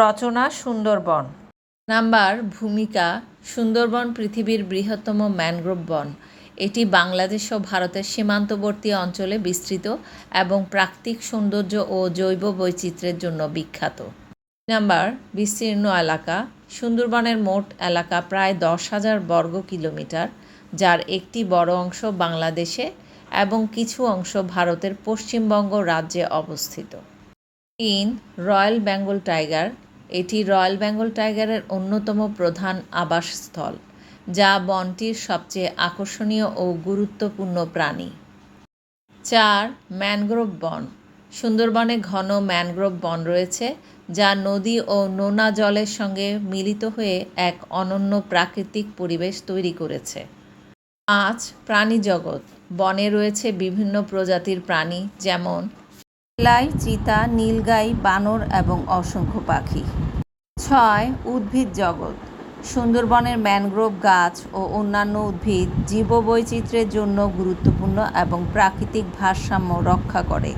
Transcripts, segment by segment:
রচনা Sundarban. Number, ভূমিকা, সুন্দরবন পৃথিবীর বৃহত্তম ম্যানগ্রোভ বন। এটি বাংলাদেশ ও ভারতের সীমান্তবর্তী অঞ্চলে বিস্তৃত এবং প্রাকৃতিক সৌন্দর্য ও জৈব বৈচিত্র্যের জন্য বিখ্যাত। নাম্বার, বিস্তীর্ণ এলাকা। সুন্দরবনের মোট এলাকা প্রায় দশ হাজার বর্গ কিলোমিটার, যার একটি বড় অংশ বাংলাদেশে এবং কিছু অংশ ভারতের পশ্চিমবঙ্গ রাজ্যে অবস্থিত। তিন রয়্যাল বেঙ্গল টাইগার, এটি রয়্যাল বেঙ্গল টাইগারের অন্যতম প্রধান আবাসস্থল, যা বনটির সবচেয়ে আকর্ষণীয় ও গুরুত্বপূর্ণ প্রাণী। চার, ম্যানগ্রোভ বন। সুন্দরবনে ঘন ম্যানগ্রোভ বন রয়েছে, যা নদী ও নোনা জলের সঙ্গে মিলিত হয়ে এক অনন্য প্রাকৃতিক পরিবেশ তৈরি করেছে। পাঁচ প্রাণী জগৎ বনে রয়েছে বিভিন্ন প্রজাতির প্রাণী, যেমন লাই চিতা, নীলগাই, বানর এবং অসংখ্য পাখি। ছয়, উদ্ভিদ জগৎ। সুন্দরবনের ম্যানগ্রোভ গাছ ও অন্যান্য উদ্ভিদ জীববৈচিত্র্যের জন্য গুরুত্বপূর্ণ এবং প্রাকৃতিক ভারসাম্য রক্ষা করে।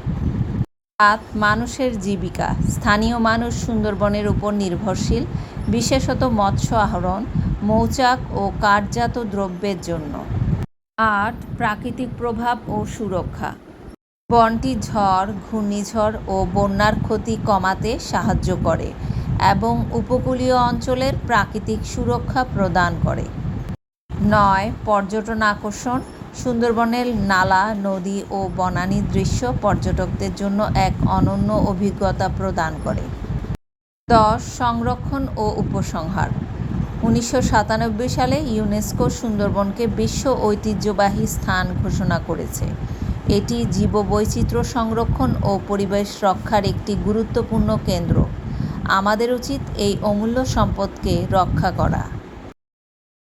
সাত, মানুষের জীবিকা। স্থানীয় মানুষ সুন্দরবনের উপর নির্ভরশীল, বিশেষত মৎস্য আহরণ, মৌচাক ও কাঠজাত দ্রব্যের জন্য। আট, প্রাকৃতিক প্রভাব ও সুরক্ষা। বনটি ঝড়, ঘূর্ণিঝড় ও বন্যার ক্ষতি কমাতে সাহায্য করে এবং উপকূলীয় অঞ্চলের প্রাকৃতিক সুরক্ষা প্রদান করে। নয়, পর্যটন আকর্ষণ। সুন্দরবনের নালা, নদী ও বনানী দৃশ্য পর্যটকদের জন্য এক অনন্য অভিজ্ঞতা প্রদান করে। দশ, সংরক্ষণ ও উপসংহার। উনিশশো সাতানব্বই সালে ইউনেস্কো সুন্দরবনকে বিশ্ব ঐতিহ্যবাহী স্থান ঘোষণা করেছে। এটি জীববৈচিত্র্য সংরক্ষণ ও পরিবেশ রক্ষার একটি গুরুত্বপূর্ণ কেন্দ্র। আমাদের উচিত এই অমূল্য সম্পদকে রক্ষা করা।